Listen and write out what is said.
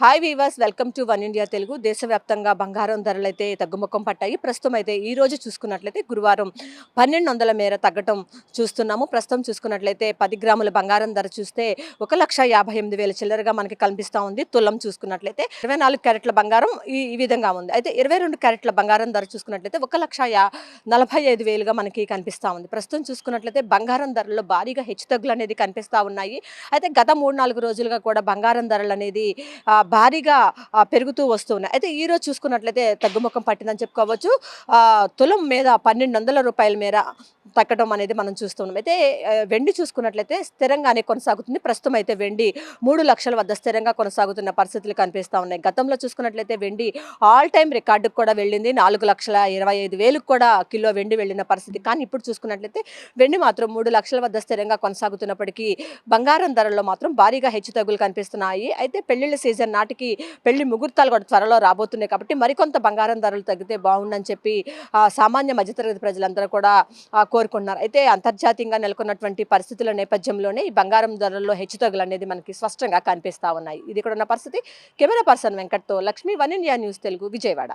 Hi viewers welcome to One India Telugu దేశవ్యాప్తంగా బంగారం ధరలు అయితే తగ్గుముఖం పట్టాయి. ప్రస్తుతం అయితే ఈ రోజు చూసుకున్నట్లయితే గురువారం పన్నెండు వందల మేర తగ్గటం చూస్తున్నాము. ప్రస్తుతం చూసుకున్నట్లయితే పది గ్రాముల బంగారం ధర చూస్తే ఒక లక్ష యాభై ఎనిమిది వేల చిల్లరగా మనకి కనిపిస్తూ ఉంది. తులం చూసుకున్నట్లయితే ఇరవై నాలుగు క్యారెట్ల బంగారం ఈ ఈ విధంగా ఉంది. అయితే ఇరవై రెండు క్యారెట్ల బంగారం ధర చూసుకున్నట్లయితే ఒక లక్ష యా నలభై ఐదు వేలుగా మనకి కనిపిస్తూ ఉంది. ప్రస్తుతం చూసుకున్నట్లయితే బంగారం ధరల్లో భారీగా హెచ్చుతగ్గులు అనేది కనిపిస్తూ ఉన్నాయి. అయితే గత మూడు నాలుగు రోజులుగా కూడా బంగారం ధరలు అనేది భారీగా పెరుగుతూ వస్తున్నాయి అయితే ఈరోజు చూసుకున్నట్లయితే తగ్గుముఖం పట్టిందని చెప్పుకోవచ్చు. తులం మీద పన్నెండు వందల రూపాయల మేర తగ్గడం అనేది మనం చూస్తున్నాం అయితే వెండి చూసుకున్నట్లయితే స్థిరంగానే కొనసాగుతుంది. ప్రస్తుతం అయితే వెండి మూడు లక్షల వద్ద స్థిరంగా కొనసాగుతున్న పరిస్థితులు కనిపిస్తూ ఉన్నాయి. గతంలో చూసుకున్నట్లయితే వెండి ఆల్ టైమ్ రికార్డుకు కూడా వెళ్ళింది. నాలుగు లక్షల ఇరవై ఐదు వేలకు కూడా కిలో వెండి వెళ్ళిన పరిస్థితి. కానీ ఇప్పుడు చూసుకున్నట్లయితే వెండి మాత్రం మూడు లక్షల వద్ద స్థిరంగా కొనసాగుతున్నప్పటికీ బంగారం ధరల్లో మాత్రం భారీగా హెచ్చుతగ్గులు కనిపిస్తున్నాయి. అయితే పెళ్ళిళ్ళ సీజన్ నాటికి పెళ్ళి ముహూర్తాలు కూడా త్వరలో రాబోతున్నాయి కాబట్టి మరికొంత బంగారం ధరలు తగ్గితే బాగుండని చెప్పి సామాన్య మధ్యతరగతి ప్రజలందరూ కూడా కోరుకుంటున్నారు. అయితే అంతర్జాతీయంగా నెలకొన్నటువంటి పరిస్థితుల నేపథ్యంలోనే ఈ బంగారం ధరల్లో హెచ్చుతగ్గులు అనేది మనకి స్పష్టంగా కనిపిస్తా ఉన్నాయి. ఇది కూడా ఉన్న పరిస్థితి. Camera person వెంకట్తో Lakshmi One India news Telugu Vijayawada.